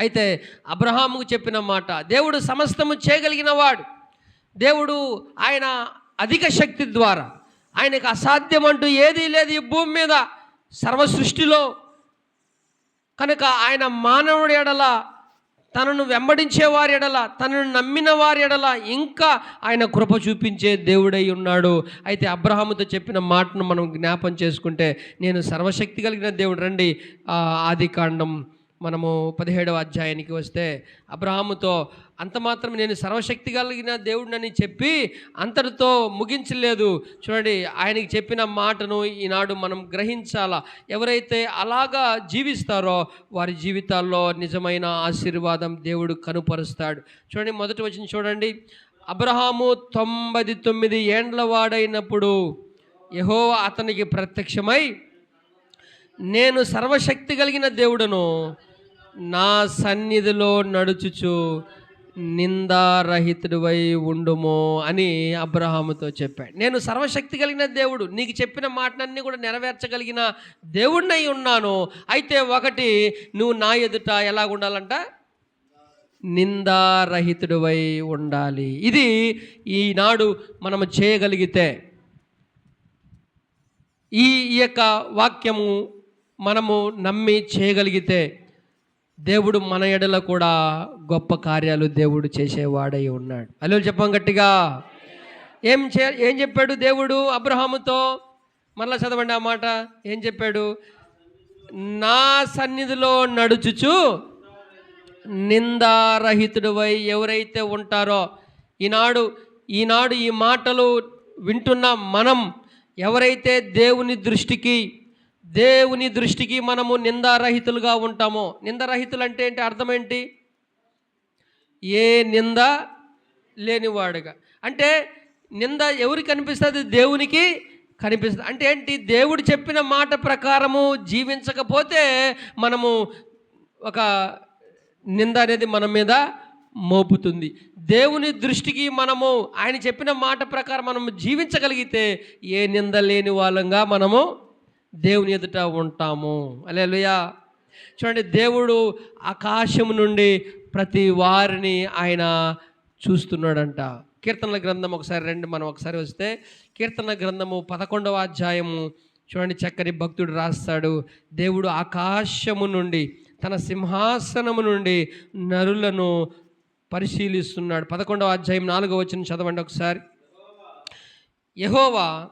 అయితే అబ్రహాముకు చెప్పిన మాట దేవుడు సమస్తము చేయగలిగిన వాడు దేవుడు ఆయన అధిక శక్తి ద్వారా ఆయనకు అసాధ్యం అంటూ ఏదీ లేదు ఈ భూమి మీద సర్వ సృష్టిలో కనుక ఆయన మానవుడి ఎడల తనను వెంబడించే వారి ఎడల తనను నమ్మిన వారి ఎడల ఇంకా ఆయన కృప చూపించే దేవుడై ఉన్నాడు. అయితే అబ్రహాముతో చెప్పిన మాటను మనం జ్ఞాపం చేసుకుంటే నేను సర్వశక్తి కలిగిన దేవుడు రండి. ఆది కాండం మనము పదిహేడవ అధ్యాయానికి వస్తే అబ్రహాముతో అంత మాత్రం నేను సర్వశక్తి కలిగిన దేవుడినని చెప్పి అంతటితో ముగించలేదు. చూడండి ఆయనకి చెప్పిన మాటను ఈనాడు మనం గ్రహించాలా? ఎవరైతే అలాగా జీవిస్తారో వారి జీవితాల్లో నిజమైన ఆశీర్వాదం దేవుడు కనుపరుస్తాడు. చూడండి మొదటి వచ్చిన చూడండి. అబ్రహాము తొంభై తొమ్మిది ఏండ్ల వాడైనప్పుడు యహో అతనికి ప్రత్యక్షమై నేను సర్వశక్తి కలిగిన దేవుడను నా సన్నిధిలో నడుచుచు నిందారహితుడివై ఉండుమో అని అబ్రహాముతో చెప్పాడు. నేను సర్వశక్తి కలిగిన దేవుడు నీకు చెప్పిన మాటలన్నీ కూడా నెరవేర్చగలిగిన దేవుడినై ఉన్నాను. అయితే ఒకటి నువ్వు నా ఎదుట ఎలా ఉండాలంట? నిందారహితుడివై ఉండాలి. ఇది ఈనాడు మనం చేయగలిగితే ఈ యొక్క వాక్యము మనము నమ్మి చేయగలిగితే దేవుడు మన ఎడల కూడా గొప్ప కార్యాలు దేవుడు చేసేవాడై ఉన్నాడు. అల్లు చెప్పాం గట్టిగా. ఏం చే ఏం చెప్పాడు దేవుడు అబ్రహాముతో? మరలా చదవండి ఆ మాట. ఏం చెప్పాడు? నా సన్నిధిలో నడుచుచు నిందారహితుడివై ఎవరైతే ఉంటారో ఈనాడు ఈనాడు ఈ మాటలు వింటున్న మనం ఎవరైతే దేవుని దృష్టికి దేవుని దృష్టికి మనము నిందారహితులుగా ఉంటామో? నిందారహితులు అంటే ఏంటి? అర్థం ఏంటి? ఏ నింద లేనివాడుగా. అంటే నింద ఎవరికి కనిపిస్తుంది? దేవునికి కనిపిస్తుంది. అంటే ఏంటి? దేవుడు చెప్పిన మాట ప్రకారము జీవించకపోతే మనము ఒక నింద అనేది మన మీద మోపుతుంది. దేవుని దృష్టికి మనము ఆయన చెప్పిన మాట ప్రకారం మనము జీవించగలిగితే ఏ నింద లేని వాళ్ళంగా మనము దేవుని ఎదుట ఉంటాము. అలేలుయా చూడండి దేవుడు ఆకాశం నుండి ప్రతి వారిని ఆయన చూస్తున్నాడంట. కీర్తనల గ్రంథం ఒకసారి రెండు మనం ఒకసారి వస్తే కీర్తన గ్రంథము పదకొండవ అధ్యాయము చూడండి చక్కని భక్తుడు రాస్తాడు. దేవుడు ఆకాశము నుండి తన సింహాసనము నుండి నరులను పరిశీలిస్తున్నాడు. పదకొండవ అధ్యాయం నాలుగవ వచ్చిన చదవండి ఒకసారి. యహోవా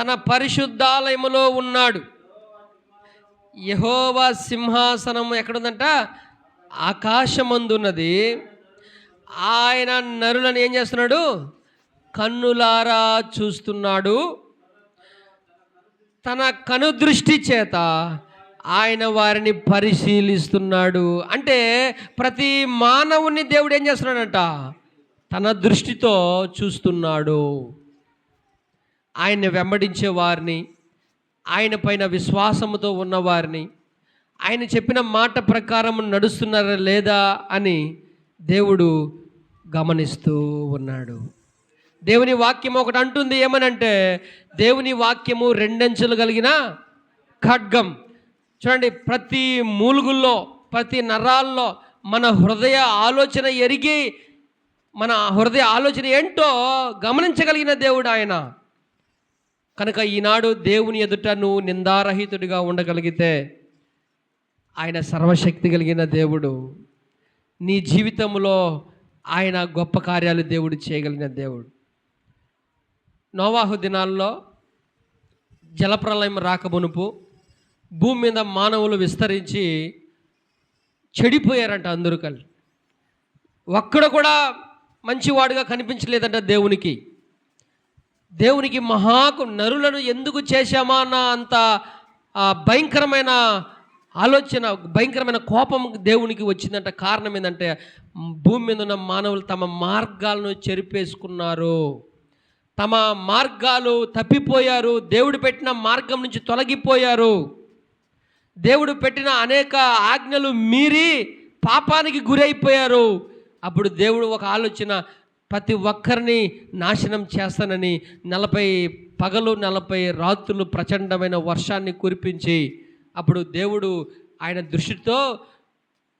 తన పరిశుద్ధాలయములో ఉన్నాడు. యహోవా సింహాసనం ఎక్కడుందంట? ఆకాశమందున్నది. ఆయన నరులను ఏం చేస్తున్నాడు? కన్నులారా చూస్తున్నాడు. తన కనుదృష్టి చేత ఆయన వారిని పరిశీలిస్తున్నాడు. అంటే ప్రతి మానవుని దేవుడు ఏం చేస్తున్నాడంట? తన దృష్టితో చూస్తున్నాడు. ఆయన్ని వెంబడించే వారిని ఆయన పైన విశ్వాసముతో ఉన్నవారిని ఆయన చెప్పిన మాట ప్రకారం నడుస్తున్నారా లేదా అని దేవుడు గమనిస్తూ ఉన్నాడు. దేవుని వాక్యం ఒకటి అంటుంది ఏమనంటే దేవుని వాక్యము రెండంచెలు కలిగిన ఖడ్గం. చూడండి ప్రతి మూలుగుల్లో ప్రతి నరాల్లో మన హృదయ ఆలోచన ఎరిగి మన హృదయ ఆలోచన ఏంటో గమనించగలిగిన దేవుడు ఆయన. కనుక ఈనాడు దేవుని ఎదుట నువ్వు నిందారహితుడిగా ఉండగలిగితే ఆయన సర్వశక్తి కలిగిన దేవుడు. నీ జీవితంలో ఆయన గొప్ప కార్యాలు దేవుడు చేయగలిగిన దేవుడు. నోవాహు దినాల్లో జలప్రలయం రాకమునుపు భూమి మీద మానవులు విస్తరించి చెడిపోయారంట అందరూ కలిసి. ఒక్కడ కూడా మంచివాడుగా కనిపించలేదంట దేవునికి. దేవునికి మహాకు నరులను ఎందుకు చేశామా అన్న అంత భయంకరమైన ఆలోచన భయంకరమైన కోపం దేవునికి వచ్చిందంట. కారణం ఏంటంటే భూమి మీద ఉన్న మానవులు తమ మార్గాలను చెరిపేసుకున్నారు. తమ మార్గాలు తప్పిపోయారు. దేవుడు పెట్టిన మార్గం నుంచి తొలగిపోయారు. దేవుడు పెట్టిన అనేక ఆజ్ఞలు మీరి పాపానికి గురైపోయారు. అప్పుడు దేవుడు ఒక ఆలోచన ప్రతి ఒక్కరిని నాశనం చేస్తానని నలభై పగలు నలభై రాత్రులు ప్రచండమైన వర్షాన్ని కురిపించి అప్పుడు దేవుడు ఆయన దృష్టితో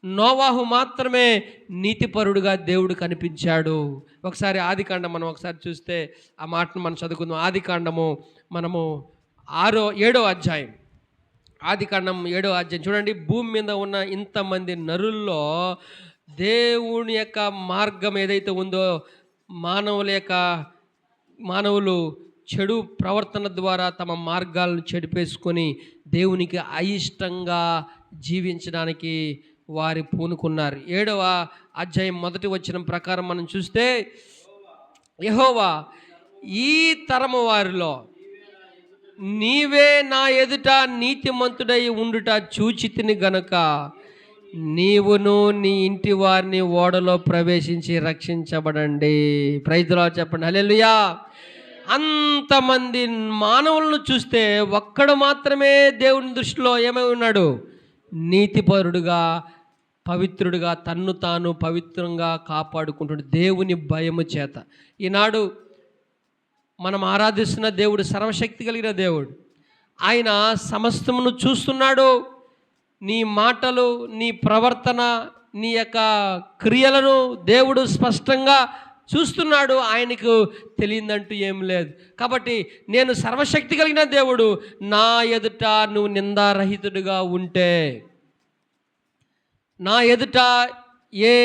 నోవాహు మాత్రమే నీతిపరుడుగా దేవుడు కనిపించాడు. ఒకసారి ఆదికాండం మనం ఒకసారి చూస్తే ఆ మాటను మనం చదువుకుందాం. ఆదికాండము మనము ఆరో ఏడో అధ్యాయం. ఆదికాండం ఏడో అధ్యాయం. చూడండి భూమి మీద ఉన్న ఇంతమంది నరుల్లో దేవుని యొక్క మార్గం ఏదైతే ఉందో మానవుల యొక్క మానవులు చెడు ప్రవర్తన ద్వారా తమ మార్గాలను చెడిపేసుకొని దేవునికి అయిష్టంగా జీవించడానికి వారి పూనుకున్నారు. ఏడవ అధ్యాయం మొదటి వచ్చిన ప్రకారం మనం చూస్తే యహోవా ఈ తరము వారిలో నీవే నా ఎదుట నీతిమంతుడై ఉండుట చూచితిని గనుక నీవును నీ ఇంటి వారిని ఓడలో ప్రవేశించి రక్షించబడండి. ప్రైతులా చెప్పండి. హలెలుయా అంతమంది మానవులను చూస్తే ఒక్కడు మాత్రమే దేవుని దృష్టిలో ఏమై ఉన్నాడు? నీతిపరుడుగా పవిత్రుడుగా తన్ను తాను పవిత్రంగా కాపాడుకుంటుడు దేవుని భయము చేత. ఈనాడు మనం ఆరాధిస్తున్న దేవుడు సర్వశక్తి కలిగిన దేవుడు. ఆయన సమస్తమును చూస్తున్నాడు. నీ మాటలు నీ ప్రవర్తన నీ యొక్క క్రియలను దేవుడు స్పష్టంగా చూస్తున్నాడు. ఆయనకు తెలియదంటూ ఏం లేదు. కాబట్టి నేను సర్వశక్తి కలిగిన దేవుడు నా ఎదుట నువ్వు నిందారహితుడిగా ఉంటే నా ఎదుట ఏ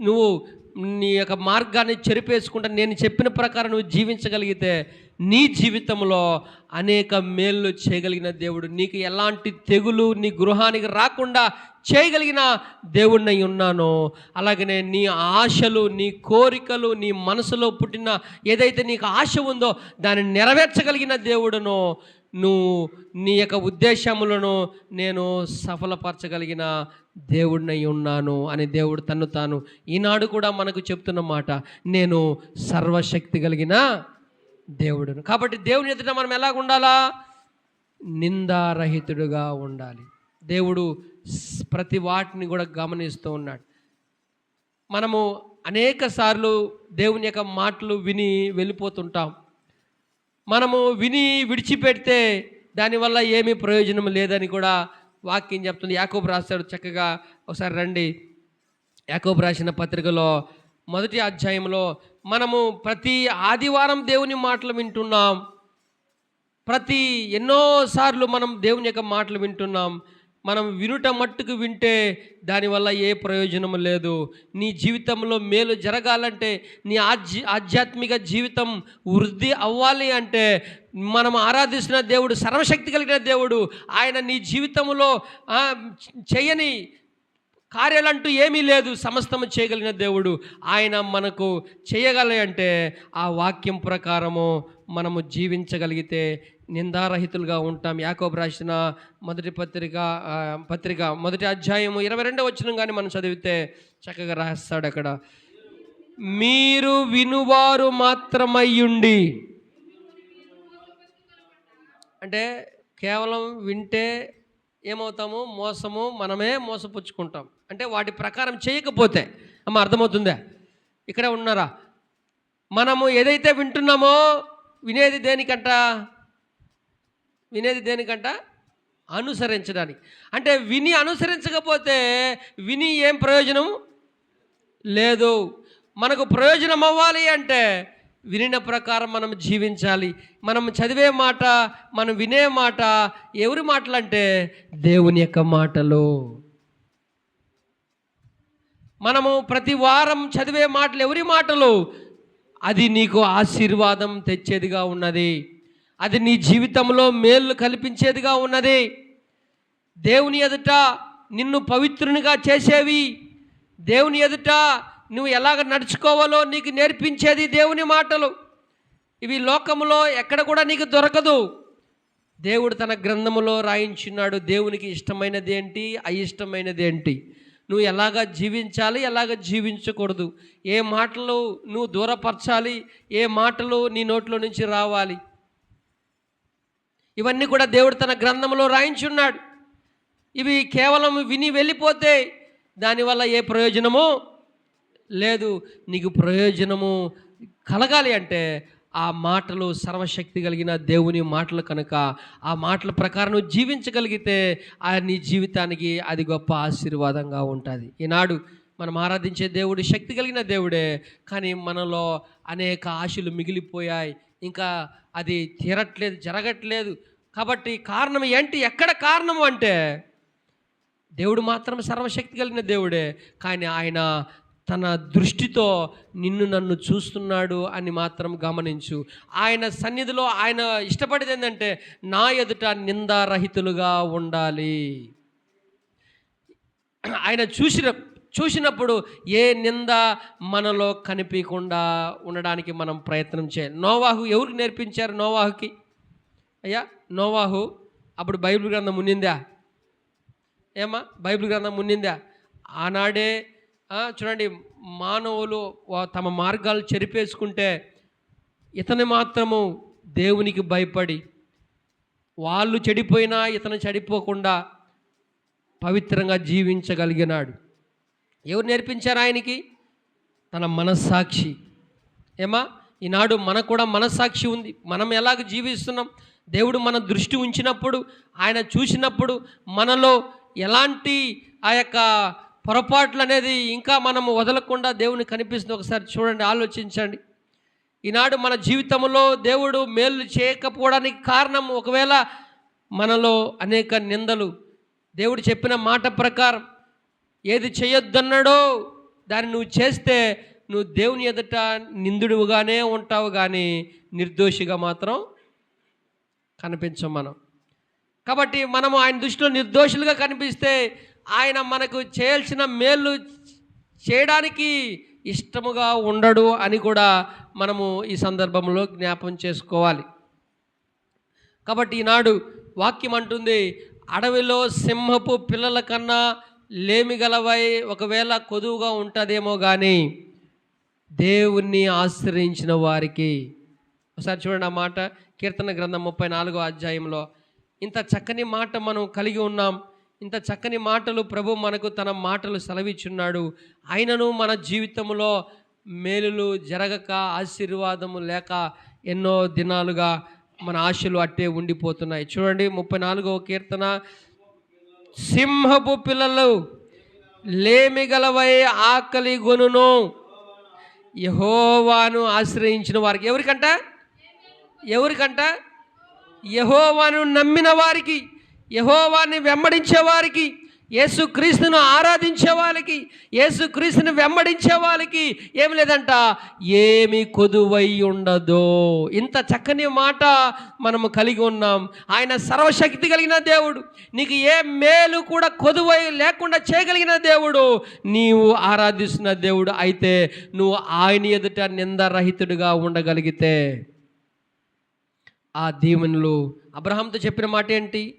నువ్వు నీ యొక్క మార్గాన్ని చెరిపేసుకుంటా నేను చెప్పిన ప్రకారం నువ్వు జీవించగలిగితే నీ జీవితంలో అనేక మేళ్ళు చేయగలిగిన దేవుడు. నీకు ఎలాంటి తెగులు నీ గృహానికి రాకుండా చేయగలిగిన దేవుడినై ఉన్నాను. అలాగనే నీ ఆశలు నీ కోరికలు నీ మనసులో పుట్టిన ఏదైతే నీకు ఆశ ఉందో దాన్ని నెరవేర్చగలిగిన దేవుడును నువ్వు నీ యొక్క ఉద్దేశములను నేను సఫలపరచగలిగిన దేవుడినై ఉన్నాను అని దేవుడు తను తాను ఈనాడు కూడా మనకు చెప్తున్న మాట. నేను సర్వశక్తి కలిగిన దేవుడును. కాబట్టి దేవుని ఎదుట మనం ఎలా ఉండాలా? నిందారహితుడుగా ఉండాలి. దేవుడు ప్రతి వాటిని కూడా గమనిస్తూ ఉన్నాడు. మనము అనేక సార్లు దేవుని యొక్క మాటలు విని వెళ్ళిపోతుంటాం. మనము విని విడిచిపెడితే దానివల్ల ఏమీ ప్రయోజనం లేదని కూడా వాక్యం చెప్తుంది. యాకోబు రాశాడు చక్కగా. ఒకసారి రండి. యాకోబు రాసిన పత్రికలో మొదటి అధ్యాయంలో మనము ప్రతి ఆదివారం దేవుని మాటలు వింటున్నాం. ప్రతి ఎన్నోసార్లు మనం దేవుని యొక్క మాటలు వింటున్నాం. మనం వినుట మట్టుకు వింటే దానివల్ల ఏ ప్రయోజనం లేదు. నీ జీవితంలో మేలు జరగాలంటే నీ ఆధ్య ఆధ్యాత్మిక జీవితం వృద్ధి అవ్వాలి అంటే మనం ఆరాధిస్తున్న దేవుడు సర్వశక్తి కలిగిన దేవుడు ఆయన నీ జీవితంలో చేయని కార్యాలంటూ ఏమీ లేదు. సమస్తము చేయగలిగిన దేవుడు ఆయన మనకు చేయగలంటే ఆ వాక్యం ప్రకారము మనము జీవించగలిగితే నిందారహితులుగా ఉంటాం. యాకోబ్ రాసిన మొదటి పత్రిక పత్రిక మొదటి అధ్యాయము ఇరవై రెండవ వచ్చిన కానీ మనం చదివితే చక్కగా రాస్తాడు అక్కడ. మీరు వినువారు మాత్రమయ్యుండి. అంటే కేవలం వింటే ఏమవుతాము? మోసము మనమే మోసపుచ్చుకుంటాం. అంటే వాటి ప్రకారం చేయకపోతే. అమ్మ అర్థమవుతుందా? ఇక్కడే ఉన్నారా? మనము ఏదైతే వింటున్నామో వినేది దేనికంట? వినేది దేనికంట? అనుసరించడానికి. అంటే విని అనుసరించకపోతే విని ఏం ప్రయోజనం లేదు. మనకు ప్రయోజనం అవ్వాలి అంటే వినిన ప్రకారం మనం జీవించాలి. మనం చదివే మాట మనం వినే మాట ఎవరి మాటలు అంటే దేవుని యొక్క మాటలు. మనము ప్రతి వారం చదివే మాటలు ఎవరి మాటలు? అది నీకు ఆశీర్వాదం తెచ్చేదిగా ఉన్నది. అది నీ జీవితంలో మేలు కల్పించేదిగా ఉన్నది. దేవుని ఎదుట నిన్ను పవిత్రునిగా చేసేవి. దేవుని ఎదుట నువ్వు ఎలాగ నడుచుకోవాలో నీకు నేర్పించేది దేవుని మాటలు. ఇవి లోకములో ఎక్కడ కూడా నీకు దొరకదు. దేవుడు తన గ్రంథములో రాయించున్నాడు దేవునికి ఇష్టమైనది ఏంటి అయిష్టమైనది ఏంటి? నువ్వు ఎలాగ జీవించాలి ఎలాగ జీవించకూడదు? ఏ మాటలు నువ్వు దూరపరచాలి ఏ మాటలు నీ నోట్లో నుంచి రావాలి? ఇవన్నీ కూడా దేవుడు తన గ్రంథంలో రాయించున్నాడు. ఇవి కేవలం విని వెళ్ళిపోతే దానివల్ల ఏ ప్రయోజనము లేదు. నీకు ప్రయోజనము కలగాలి అంటే ఆ మాటలు సర్వశక్తి కలిగిన దేవుని మాటలు కనుక ఆ మాటల ప్రకారం నువ్వు జీవించగలిగితే ఆ నీ జీవితానికి అది గొప్ప ఆశీర్వాదంగా ఉంటుంది. ఈనాడు మనం ఆరాధించే దేవుడు శక్తి కలిగిన దేవుడే కానీ మనలో అనేక ఆశలు మిగిలిపోయాయి. ఇంకా అది తీరట్లేదు జరగట్లేదు. కాబట్టి కారణం ఏంటి? ఎక్కడ కారణం అంటే దేవుడు మాత్రం సర్వశక్తి కలిగిన దేవుడే. కానీ ఆయన తన దృష్టితో నిన్ను నన్ను చూస్తున్నాడు అని మాత్రం గమనించు. ఆయన సన్నిధిలో ఆయన ఇష్టపడేది ఏంటంటే నా ఎదుట నిందారహితులుగా ఉండాలి. ఆయన చూసిన చూసినప్పుడు ఏ నింద మనలో కనిపించకుండా ఉండడానికి మనం ప్రయత్నం చేయాలి. నోవాహు ఎవరికి నేర్పించారు నోవాహుకి? అయ్యా నోవాహు అప్పుడు బైబిల్ గ్రంథం ఉన్నిందా ఏమా బైబిల్ గ్రంథం ఉన్నిందా ఆనాడే చూడండి మానవులు తమ మార్గాలు చెరిపేసుకుంటే ఇతని మాత్రము దేవునికి భయపడి వాళ్ళు చెడిపోయినా ఇతను చెడిపోకుండా పవిత్రంగా జీవించగలిగినాడు. ఎవరు నేర్పించారు ఆయనకి? తన మనస్సాక్షి. ఏమా? ఈనాడు మనకు కూడా మనస్సాక్షి ఉంది. మనం ఎలాగ జీవిస్తున్నాం? దేవుడు మన దృష్టి ఉంచినప్పుడు ఆయన చూసినప్పుడు మనలో ఎలాంటి ఆ యొక్క పొరపాట్లు అనేది ఇంకా మనము వదలకుండా దేవుని కనిపిస్తుంది. ఒకసారి చూడండి ఆలోచించండి. ఈనాడు మన జీవితంలో దేవుడు మేలు చేయకపోవడానికి కారణం ఒకవేళ మనలో అనేక నిందలు. దేవుడు చెప్పిన మాట ప్రకారం ఏది చేయొద్దన్నాడో దాన్ని నువ్వు చేస్తే నువ్వు దేవుని ఎదుట నిందుడుగానే ఉంటావు కానీ నిర్దోషిగా మాత్రం కనిపించం మనం. కాబట్టి మనము ఆయన దృష్టిలో నిర్దోషులుగా కనిపిస్తే ఆయన మనకు చేయాల్సిన మేలు చేయడానికి ఇష్టముగా ఉండడు అని కూడా మనము ఈ సందర్భంలో జ్ఞాపం చేసుకోవాలి. కాబట్టి ఈనాడు వాక్యం అంటుంది అడవిలో సింహపు పిల్లల కన్నా లేమి గలవై ఒకవేళ కొదువుగా ఉంటుందేమో కానీ దేవుణ్ణి ఆశ్రయించిన వారికి. ఒకసారి చూడండి ఆ మాట కీర్తన గ్రంథం ముప్పై నాలుగో అధ్యాయంలో. ఇంత చక్కని మాట మనం కలిగి ఉన్నాం. ఇంత చక్కని మాటలు ప్రభు మనకు తన మాటలు సెలవిచ్చున్నాడు. ఆయనను మన జీవితంలో మేలులు జరగక ఆశీర్వాదము లేక ఎన్నో దినాలుగా మన ఆశలు అట్టే ఉండిపోతున్నాయి. చూడండి ముప్పై నాలుగో కీర్తన. సింహపు పిల్లలు లేమిగలవై ఆకలి గొనును. యహోవాను ఆశ్రయించిన వారికి. ఎవరికంట? ఎవరికంట? యహోవాను నమ్మిన వారికి. యహోవాన్ని వెంబడించే వారికి. యేసుక్రీస్తును ఆరాధించే వాళ్ళకి యేసుక్రీస్తుని వెంబడించే వాళ్ళకి ఏమి లేదంట? ఏమి కొదువై ఉండదో. ఇంత చక్కని మాట మనము కలిగి ఉన్నాం. ఆయన సర్వశక్తి కలిగిన దేవుడు. నీకు ఏ మేలు కూడా కొదువై లేకుండా చేయగలిగిన దేవుడు. నీవు ఆరాధిస్తున్న దేవుడు అయితే నువ్వు ఆయన ఎదుట నిందరహితుడిగా ఉండగలిగితే. ఆ దీవెనలు అబ్రహాంతో చెప్పిన మాట ఏంటి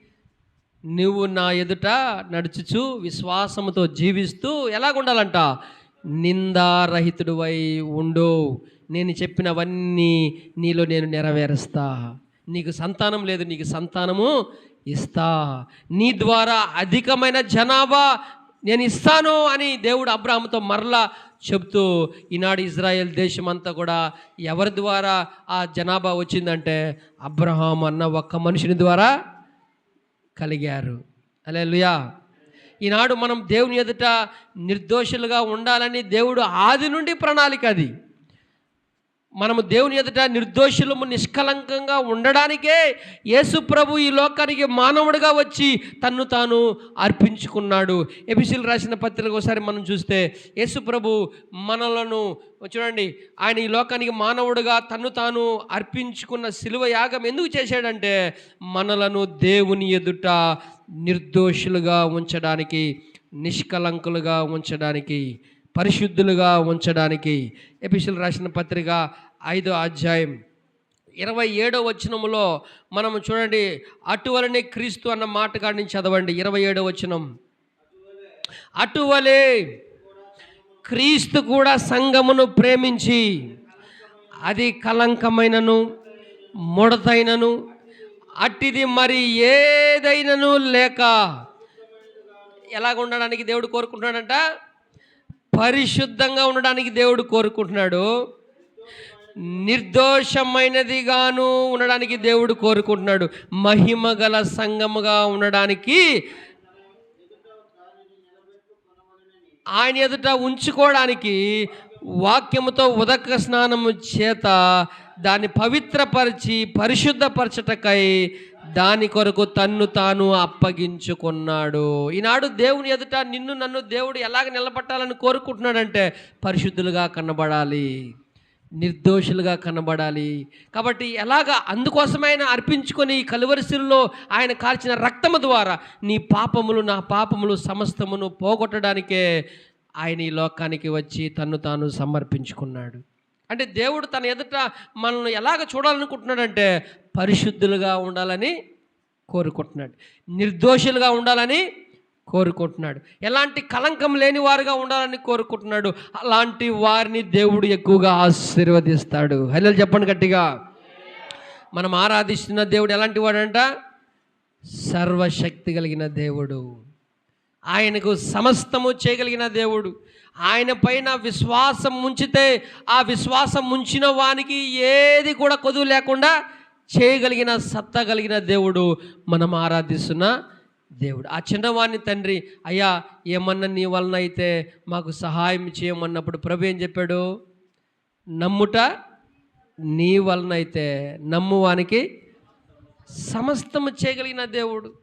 నువ్వు నా ఎదుట నడుచుచు విశ్వాసముతో జీవిస్తూ ఎలాగుండాలంట? నిందారహితుడివై ఉండు. నేను చెప్పినవన్నీ నీలో నేను నెరవేరుస్తా. నీకు సంతానం లేదు నీకు సంతానము ఇస్తా. నీ ద్వారా అధికమైన జనాభా నేను ఇస్తాను అని దేవుడు అబ్రాహంతో మరలా చెప్తూ ఈనాడు ఇజ్రాయెల్ దేశం అంతా కూడా ఎవరి ద్వారా ఆ జనాభా వచ్చిందంటే అబ్రహాం అన్న ఒక్క మనుషుని ద్వారా కలిగారు. అలెలుయా ఈనాడు మనం దేవుని ఎదుట నిర్దోషులుగా ఉండాలని దేవుడు ఆది నుండి ప్రణాళిక అది. మనము దేవుని ఎదుట నిర్దోషులము నిష్కలంకంగా ఉండడానికే యేసు ప్రభు ఈ లోకానికి మానవుడిగా వచ్చి తన్ను తాను అర్పించుకున్నాడు. ఎపిసిల్ రాసిన పత్రిక ఒకసారి మనం చూస్తే యేసు ప్రభు మనలను చూడండి ఆయన ఈ లోకానికి మానవుడిగా తన్ను తాను అర్పించుకున్న శిలువ యాగం ఎందుకు చేశాడంటే మనలను దేవుని ఎదుట నిర్దోషులుగా ఉంచడానికి నిష్కలంకులుగా ఉంచడానికి పరిశుద్ధులుగా ఉంచడానికి. ఎపిసిల్ రాసిన పత్రిక ఐదో అధ్యాయం. ఇరవై ఏడో వచనములో మనం చూడండి అటువలనే క్రీస్తు అన్న మాట కాడి నుంచి చదవండి. ఇరవై ఏడో వచనం. అటువలే క్రీస్తు కూడా సంఘమును ప్రేమించి అది కలంకమైనను ముడతైనను అట్టిది మరి ఏదైనను లేక ఎలాగ ఉండడానికి దేవుడు కోరుకుంటున్నాడంట? పరిశుద్ధంగా ఉండడానికి దేవుడు కోరుకుంటున్నాడు. నిర్దోషమైనదిగాను ఉండడానికి దేవుడు కోరుకుంటున్నాడు. మహిమ గల సంఘముగా ఉండడానికి ఆయన ఎదుట ఉంచుకోవడానికి వాక్యముతో ఉదక స్నానము చేత దాన్ని పవిత్రపరిచి పరిశుద్ధపరచటకై దాని కొరకు తన్ను తాను అప్పగించుకున్నాడు. ఈనాడు దేవుని ఎదుట నిన్ను నన్ను దేవుడు ఎలాగ నిలబట్టాలని కోరుకుంటున్నాడంటే పరిశుద్ధులుగా కనబడాలి. నిర్దోషులుగా కనబడాలి. కాబట్టి ఎలాగ అందుకోసమైన అర్పించుకొని కలువరిశిల్లో ఆయన కాల్చిన రక్తము ద్వారా నీ పాపములు నా పాపములు సమస్తమును పోగొట్టడానికే ఆయన ఈ లోకానికి వచ్చి తన్ను తాను సమర్పించుకున్నాడు. అంటే దేవుడు తన ఎదుట మనల్ని ఎలాగ చూడాలనుకుంటున్నాడంటే పరిశుద్ధులుగా ఉండాలని కోరుకుంటున్నాడు. నిర్దోషులుగా ఉండాలని కోరుకుంటున్నాడు. ఎలాంటి కలంకం లేని వారుగా ఉండాలని కోరుకుంటున్నాడు. అలాంటి వారిని దేవుడు ఎక్కువగా ఆశీర్వదిస్తాడు. హలో చెప్పండి గట్టిగా. మనం ఆరాధిస్తున్న దేవుడు ఎలాంటి వాడంట? సర్వశక్తి కలిగిన దేవుడు. ఆయనకు సమస్తము చేయగలిగిన దేవుడు. ఆయన పైన విశ్వాసం ముంచితే ఆ విశ్వాసం ఉంచిన వానికి ఏది కూడా కొదువు లేకుండా చేయగలిగిన సత్తా కలిగిన దేవుడు మనం ఆరాధిస్తున్న దేవుడు. ఆ చిన్నవాణ్ణి తండ్రి అయ్యా ఏమన్నా నీ వలన అయితే మాకు సహాయం చేయమన్నప్పుడు ప్రభు ఏం చెప్పాడు? నమ్ముట నీ వలన అయితే నమ్మువానికి సమస్తము చేయగలిగిన దేవుడు.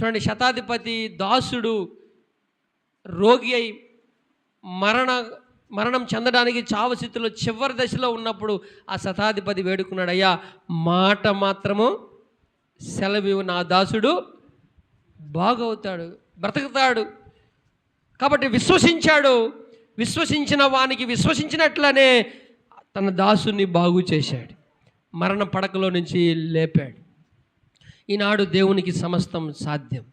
చూడండి శతాధిపతి దాసుడు రోగి అయి మరణ మరణం చెందడానికి చావు స్థితిలో చివరి దశలో ఉన్నప్పుడు ఆ శతాధిపతి వేడుకున్నాడు అయ్యా మాట మాత్రము సెలవు నా దాసుడు బాగవుతాడు బ్రతుకుతాడు. కాబట్టి విశ్వసించాడు. విశ్వసించిన వానికి విశ్వసించినట్లనే తన దాసుని బాగు చేశాడు. మరణ పడకలో నుంచి లేపాడు. ఈనాడు దేవునికి సమస్తం సాధ్యం.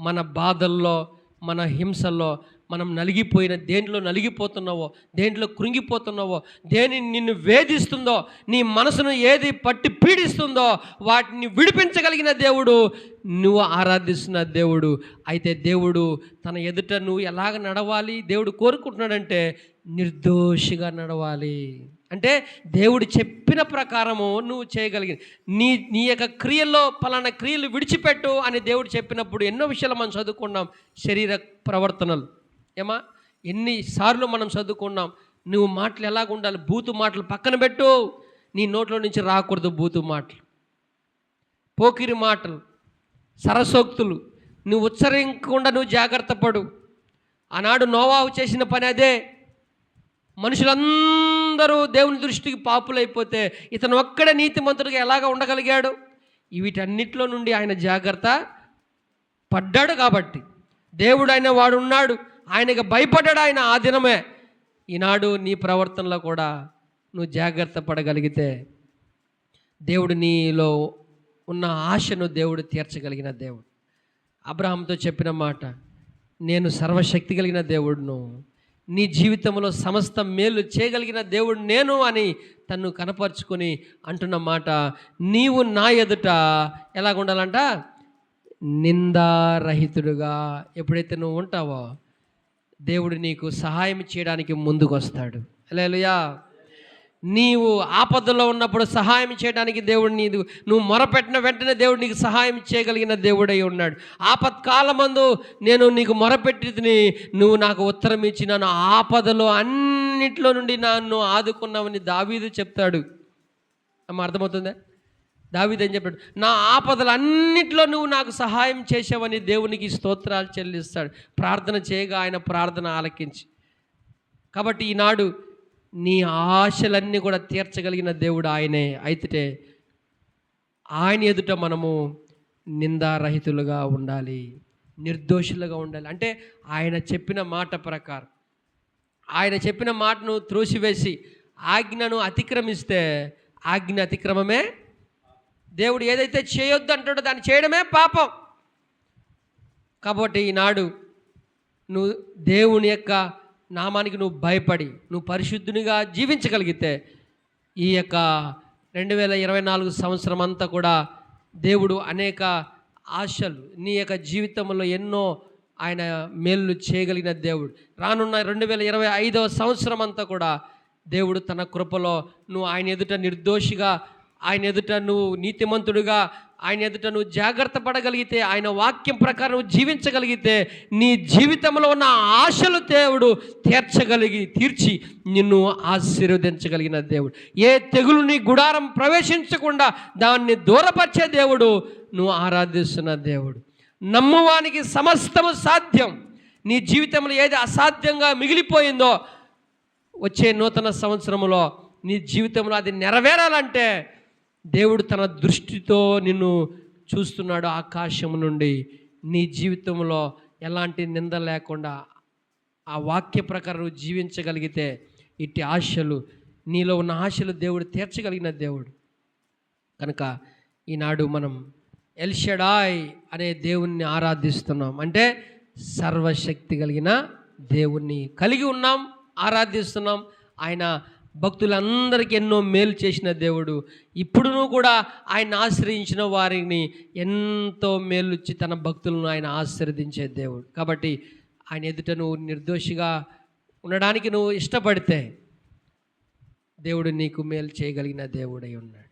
మన బాధల్లో మన హింసల్లో మనం నలిగిపోయిన దేంట్లో నలిగిపోతున్నావో దేంట్లో కృంగిపోతున్నావో దేని నిన్ను వేధిస్తుందో నీ మనసును ఏది పట్టి పీడిస్తుందో వాటిని విడిపించగలిగిన దేవుడు నువ్వు ఆరాధిస్తున్న దేవుడు. అయితే దేవుడు తన ఎదుట నువ్వు ఎలాగ నడవాలి? దేవుడు కోరుకుంటున్నాడంటే నిర్దోషిగా నడవాలి. అంటే దేవుడు చెప్పిన ప్రకారము నువ్వు చేయగలిగిన. నీ నీ యొక్క క్రియల్లో పలానా క్రియలు విడిచిపెట్టు అని దేవుడు చెప్పినప్పుడు ఎన్నో విషయాలు మనం చదువుకున్నాం. శరీర ప్రవర్తనలు. ఏమా? ఎన్నిసార్లు మనం చదువుకున్నాం నువ్వు మాటలు ఎలాగ ఉండాలి? బూతు మాటలు పక్కన పెట్టు. నీ నోట్లో నుంచి రాకూడదు బూతు మాటలు. పోకిరి మాటలు సరసోక్తులు. నువ్వు ఉచ్చరించకుండా నువ్వు జాగ్రత్త పడు. ఆనాడు నోవాహు చేసిన పని అదే. మనుషులందరూ దేవుని దృష్టికి పాపులైపోతే ఇతను ఒక్కడే నీతిమంతుడిగా ఎలాగ ఉండగలిగాడు? వీటన్నిటిలో నుండి ఆయన జాగ్రత్త పడ్డాడు కాబట్టి. దేవుడు ఆయన వాడున్నాడు. ఉన్నాడు ఆయనకు భయపడ్డాడు ఆయన ఆ దినమే. ఈనాడు నీ ప్రవర్తనలో కూడా నువ్వు జాగ్రత్త పడగలిగితే దేవుడు నీలో ఉన్న ఆశను దేవుడు తీర్చగలిగిన దేవుడు. అబ్రహాంతో చెప్పిన మాట నేను సర్వశక్తి కలిగిన దేవుడును నీ జీవితంలో సమస్త మేలు చేయగలిగిన దేవుడు నేను అని తన్ను కనపరుచుకొని అంటున్న మాట నీవు నా ఎదుట ఎలాగుండాలంట? నిందారహితుడుగా. ఎప్పుడైతే నువ్వు ఉంటావో దేవుడు నీకు సహాయం చేయడానికి ముందుకు వస్తాడు లేలుయా నీవు ఆపదలో ఉన్నప్పుడు సహాయం చేయడానికి దేవుడు నీదు నువ్వు మొరపెట్టిన వెంటనే దేవుడు నీకు సహాయం చేయగలిగిన దేవుడై ఉన్నాడు. ఆపత్కాలమందు నేను నీకు మొరపెట్టిని నువ్వు నాకు ఉత్తరం ఇచ్చి నన్ను ఆపదలో అన్నిట్లో నుండి నన్ను ఆదుకున్నావని దావీదు చెప్తాడు. అమ్మ అర్థమవుతుందా? దావిదని చెప్పాడు? నా ఆపదలు అన్నిట్లో నువ్వు నాకు సహాయం చేసావని దేవునికి స్తోత్రాలు చెల్లిస్తాడు. ప్రార్థన చేయగా ఆయన ప్రార్థన ఆలకించి. కాబట్టి ఈనాడు నీ ఆశలన్నీ కూడా తీర్చగలిగిన దేవుడు ఆయనే. అయితే ఆయన ఎదుట మనము నిందారహితులుగా ఉండాలి నిర్దోషులుగా ఉండాలి. అంటే ఆయన చెప్పిన మాట ప్రకారం. ఆయన చెప్పిన మాటను త్రోసివేసి ఆజ్ఞను అతిక్రమిస్తే ఆజ్ఞ అతిక్రమమే దేవుడు ఏదైతే చేయొద్దు అంటాడో దాన్ని చేయడమే పాపం. కాబట్టి ఈనాడు నువ్వు దేవుని యొక్క నామానికి నువ్వు భయపడి నువ్వు పరిశుద్ధునిగా జీవించగలిగితే ఈ యొక్క రెండు వేల ఇరవై నాలుగు సంవత్సరం అంతా కూడా దేవుడు అనేక ఆశలు నీ యొక్క జీవితంలో ఎన్నో ఆయన మేలు చేయగలిగిన దేవుడు. రానున్న రెండు వేల ఇరవై ఐదవ సంవత్సరం అంతా కూడా దేవుడు తన కృపలో నువ్వు ఆయన ఎదుట నిర్దోషిగా ఆయన ఎదుట నువ్వు నీతిమంతుడుగా ఆయన ఎదుట నువ్వు జాగ్రత్త పడగలిగితే ఆయన వాక్యం ప్రకారం నువ్వు జీవించగలిగితే నీ జీవితంలో ఉన్న ఆశలు దేవుడు తీర్చగలిగి తీర్చి నిన్ను ఆశీర్వదించగలిగిన దేవుడు. ఏ తెగులు నీ గుడారం ప్రవేశించకుండా దాన్ని దూరపరిచే దేవుడు నువ్వు ఆరాధిస్తున్న దేవుడు. నమ్మువానికి సమస్తము సాధ్యం. నీ జీవితంలో ఏది అసాధ్యంగా మిగిలిపోయిందో వచ్చే నూతన సంవత్సరంలో నీ జీవితంలో అది నెరవేరాలంటే దేవుడు తన దృష్టితో నిన్ను చూస్తున్నాడు ఆకాశం నుండి. నీ జీవితంలో ఎలాంటి నింద లేకుండా ఆ వాక్య ప్రకారం జీవించగలిగితే ఇట్టి ఆశలు నీలో ఉన్న ఆశలు దేవుడు తీర్చగలిగిన దేవుడు. కనుక ఈనాడు మనం ఎల్షడాయ్ అనే దేవుణ్ణి ఆరాధిస్తున్నాం. అంటే సర్వశక్తి కలిగిన దేవుణ్ణి కలిగి ఉన్నాం ఆరాధిస్తున్నాం. ఆయన భక్తులందరికీ ఎన్నో మేలు చేసిన దేవుడు. ఇప్పుడును కూడా ఆయన ఆశ్రయించిన వారిని ఎంతో మేలు ఇచ్చి తన భక్తులను ఆయన ఆశీర్వదించే దేవుడు. కాబట్టి ఆయన ఎదుట నువ్వు నిర్దోషిగా ఉండడానికి నువ్వు ఇష్టపడితే దేవుడు నీకు మేలు చేయగలిగిన దేవుడై ఉన్నాడు.